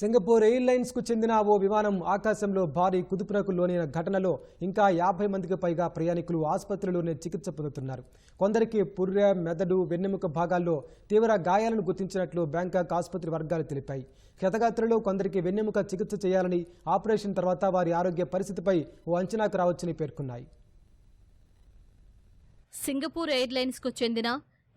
Singapore ఎయిర్లైన్స్కు చెందిన ఓ విమానం ఆకాశంలో భారీ కుదుపునకు లోనైన ఘటనలో ఇంకా యాభై మందికి పైగా ప్రయాణికులు ఆసుపత్రిలోనే చికిత్స పొందుతున్నారు. కొందరికి పుర్రె మెదడు వెన్నెముక భాగాల్లో తీవ్ర గాయాలను గుర్తించినట్లు బ్యాంకాక్ ఆసుపత్రి వర్గాలు తెలిపాయి. క్షతగాత్రులు కొందరికి వెన్నెముక చికిత్స చేయాలని ఆపరేషన్ తర్వాత వారి ఆరోగ్య పరిస్థితిపై ఓ అంచనాకు రావచ్చని పేర్కొన్నాయి. సింగపూర్ ఎయిర్లైన్స్కు చెందిన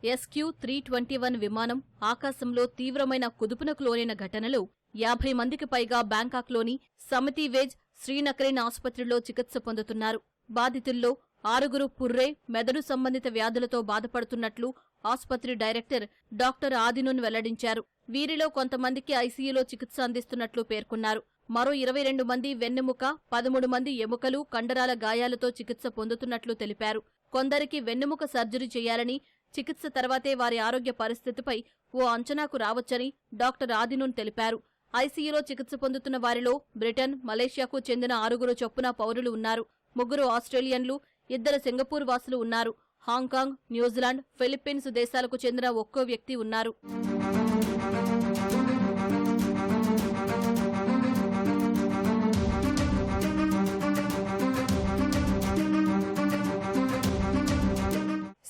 ఎస్క్యూ త్రీ ట్వంటీ వన్ విమానం ఆకాశంలో తీవ్రమైన కుదుపునకు లోనైన ఘటనలో యాభై మందికి పైగా బ్యాంకాక్లోని సమితి వేజ్ శ్రీనకరిన్ ఆసుపత్రిలో చికిత్స పొందుతున్నారు. బాధితుల్లో ఆరుగురు పుర్రే మెదడు సంబంధిత వ్యాధులతో బాధపడుతున్నట్లు ఆసుపత్రి డైరెక్టర్ డాక్టర్ ఆదినున్ వెల్లడించారు. వీరిలో కొంతమందికి ఐసీయూలో చికిత్స అందిస్తున్నట్లు పేర్కొన్నారు. మరో ఇరవై రెండు మంది వెన్నెముక పదమూడు మంది ఎముకలు కండరాల గాయాలతో చికిత్స పొందుతున్నట్లు తెలిపారు. కొందరికి వెన్నెముక సర్జరీ చేయాలని చికిత్స తర్వాతే వారి ఆరోగ్య పరిస్థితిపై ఓ అంచనాకు రావచ్చని డాక్టర్ ఆదినున్ తెలిపారు. ఐసీయూలో చికిత్స పొందుతున్న వారిలో బ్రిటన్ మలేషియాకు చెందిన ఆరుగురు చొప్పున పౌరులు ఉన్నారు. ముగ్గురు ఆస్ట్రేలియన్లు ఇద్దరు సింగపూర్ వాసులు ఉన్నారు. హాంకాంగ్ న్యూజిలాండ్ ఫిలిప్పీన్స్ దేశాలకు చెందిన ఒక్కో వ్యక్తి ఉన్నారు.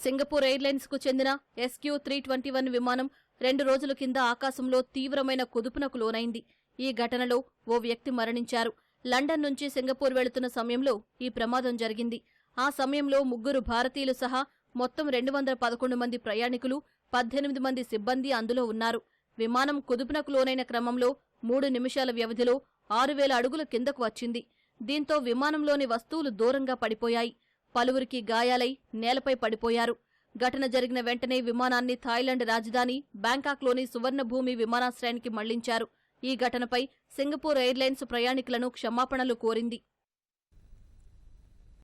సింగపూర్ ఎయిర్లైన్స్కు చెందిన ఎస్క్యూ త్రీ ట్వంటీ వన్ విమానం రెండు రోజుల కింద ఆకాశంలో తీవ్రమైన కుదుపునకు లోనైంది. ఈ ఘటనలో ఓ వ్యక్తి మరణించారు. లండన్ నుంచి సింగపూర్ వెళుతున్న సమయంలో ఈ ప్రమాదం జరిగింది. ఆ సమయంలో ముగ్గురు భారతీయులు సహా మొత్తం రెండు వందల పదకొండు మంది ప్రయాణికులు పద్దెనిమిది మంది సిబ్బంది అందులో ఉన్నారు. విమానం కుదుపునకు లోనైన క్రమంలో మూడు నిమిషాల వ్యవధిలో ఆరు వేల అడుగుల కిందకు వచ్చింది. దీంతో విమానంలోని వస్తువులు దూరంగా పడిపోయాయి. పలువురికి గాయాలై నేలపై పడిపోయారు. ఘటన జరిగిన వెంటనే విమానాన్ని థాయిలాండ్ రాజధాని బ్యాంకాక్లోని సువర్ణభూమి విమానాశ్రయానికి మళ్ళించారు. ఈ ఘటనపై సింగపూర్ ఎయిర్లైన్స్ ప్రయాణికులను క్షమాపణలు కోరింది.